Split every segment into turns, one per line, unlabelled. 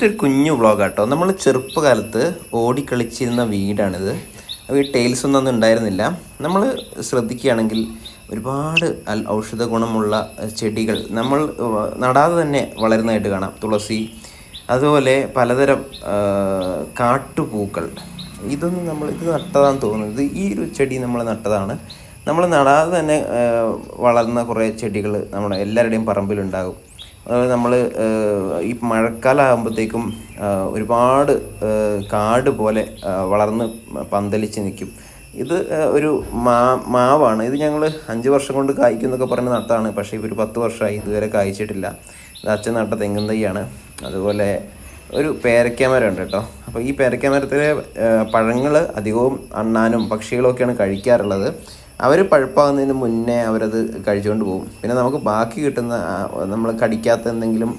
ഇതൊരു കുഞ്ഞു വ്ളോഗ് കേട്ടോ നമ്മൾ ചെറുപ്പകാലത്ത് ഓടിക്കളിച്ചിരുന്ന വീടാണിത്. ഈ ടൈൽസ് ഒന്നും ഉണ്ടായിരുന്നില്ല. നമ്മൾ ശ്രദ്ധിക്കുകയാണെങ്കിൽ ഒരുപാട് ഔഷധ ഗുണമുള്ള ചെടികൾ നമ്മൾ നടാതെ തന്നെ വളരുന്നതായിട്ട് കാണാം. തുളസി അതുപോലെ പലതരം കാട്ടുപൂക്കൾ. ഇതൊന്നും നമ്മൾ ഇത് നട്ടതാന്ന് തോന്നുന്നത് ഈ ഒരു ചെടി നമ്മൾ നട്ടതാണ്. നമ്മൾ നടാതെ തന്നെ വളർന്ന കുറേ ചെടികൾ നമ്മുടെ എല്ലാവരുടെയും പറമ്പിലുണ്ടാകും. നമ്മൾ ഈ മഴക്കാലം ആകുമ്പോഴത്തേക്കും ഒരുപാട് കാട് പോലെ വളർന്ന് പന്തലിച്ച് നിൽക്കും. ഇത് ഒരു മാ മാവാണ്. ഇത് ഞങ്ങൾ അഞ്ച് വർഷം കൊണ്ട് കായ്ക്കും എന്നൊക്കെ പറഞ്ഞ നട്ടാണ് പക്ഷേ ഒരു പത്ത് വർഷമായി ഇതുവരെ കായ്ച്ചിട്ടില്ല. ഇത് അച്ഛൻ നട്ട തെങ്ങും തൈയാണ്. അതുപോലെ ഒരു പേരക്കാമരം ഉണ്ട് കേട്ടോ. അപ്പോൾ ഈ പേരക്കാമരത്തിലെ പഴങ്ങൾ അധികവും അണ്ണാനും പക്ഷികളൊക്കെയാണ് കഴിക്കാറുള്ളത്. അവർ പഴുപ്പാകുന്നതിന് മുന്നേ അവരത് കഴിച്ചുകൊണ്ട് പോകും. പിന്നെ നമുക്ക് ബാക്കി കിട്ടുന്ന നമ്മൾ കടിക്കാത്ത എന്തെങ്കിലും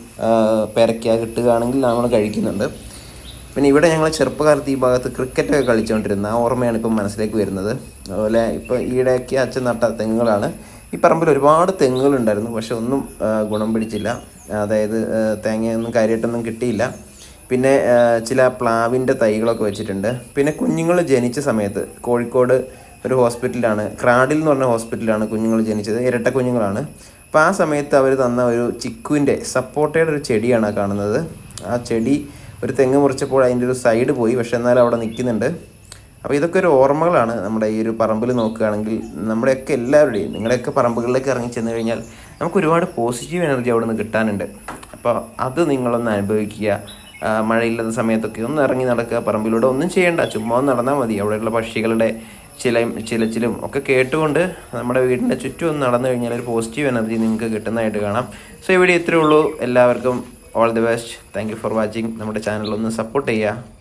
പെരയ്ക്ക കിട്ടുകയാണെങ്കിൽ നമ്മൾ കഴിക്കുന്നുണ്ട്. പിന്നെ ഇവിടെ ഞങ്ങൾ ചെറുപ്പകാലത്ത് ഈ ഭാഗത്ത് ക്രിക്കറ്റൊക്കെ കളിച്ചുകൊണ്ടിരുന്ന ആ ഓർമ്മയാണ് ഇപ്പം മനസ്സിലേക്ക് വരുന്നത്. അതുപോലെ ഇപ്പോൾ ഈയിടെയൊക്കെ അച്ഛൻ നട്ട തെങ്ങുകളാണ്. ഈ പറമ്പിൽ ഒരുപാട് തെങ്ങുകളുണ്ടായിരുന്നു പക്ഷെ ഒന്നും ഗുണം പിടിച്ചില്ല. അതായത് തേങ്ങയൊന്നും കാര്യമായിട്ടൊന്നും കിട്ടിയില്ല. പിന്നെ ചില പ്ലാവിന്റെ തൈകളൊക്കെ വെച്ചിട്ടുണ്ട്. പിന്നെ കുഞ്ഞുങ്ങൾ ജനിച്ച സമയത്ത് കോഴിക്കോട് ഒരു ഹോസ്പിറ്റലാണ് ക്രാഡിൽ എന്ന് പറഞ്ഞ ഹോസ്പിറ്റലാണ് കുഞ്ഞുങ്ങൾ ജനിച്ചത്. ഇരട്ട കുഞ്ഞുങ്ങളാണ്. അപ്പോൾ ആ സമയത്ത് അവർ തന്ന ഒരു ചിക്കുവിന്റെ സപ്പോർട്ടയുടെ ഒരു ചെടിയാണ് കാണുന്നത്. ആ ചെടി ഒരു തെങ്ങ് മുറിച്ചപ്പോൾ അതിന്റെ ഒരു സൈഡ് പോയി പക്ഷെ എന്നാലും അവിടെ നിൽക്കുന്നുണ്ട്. അപ്പോൾ ഇതൊക്കെ ഒരു ഓർമ്മകളാണ് നമ്മുടെ ഈ ഒരു പറമ്പിൽ നോക്കുകയാണെങ്കിൽ. നമ്മുടെയൊക്കെ എല്ലാവരുടെയും നിങ്ങളുടെയൊക്കെ പറമ്പുകളിലേക്ക് ഇറങ്ങി ചെന്ന് കഴിഞ്ഞാൽ നമുക്ക് ഒരുപാട് പോസിറ്റീവ് എനർജി അവിടെ നിന്ന് കിട്ടാനുണ്ട്. അപ്പോൾ അത് നിങ്ങളൊന്ന് അനുഭവിക്കുക. മഴയില്ലാത്ത സമയത്തൊക്കെ ഒന്ന് ഇറങ്ങി നടക്കുക. പറമ്പിലൂടെ ഒന്നും ചെയ്യേണ്ട. ചുമ്മാ നടന്നാൽ മതി. അവിടെയുള്ള പക്ഷികളുടെ ചിലയും ചിലച്ചിലും ഒക്കെ കേട്ടുകൊണ്ട് നമ്മുടെ വീടിന്റെ ചുറ്റും ഒന്ന് നടന്നു കഴിഞ്ഞാൽ ഒരു പോസിറ്റീവ് എനർജി നിങ്ങൾക്ക് കിട്ടുന്നതായിട്ട് കാണാം. സോ ഇവിടെ ഇത്രയേ ഉള്ളൂ. എല്ലാവർക്കും all the best thank for watching നമ്മുടെ ചാനൽ ഒന്ന് സപ്പോർട്ട് ചെയ്യുക.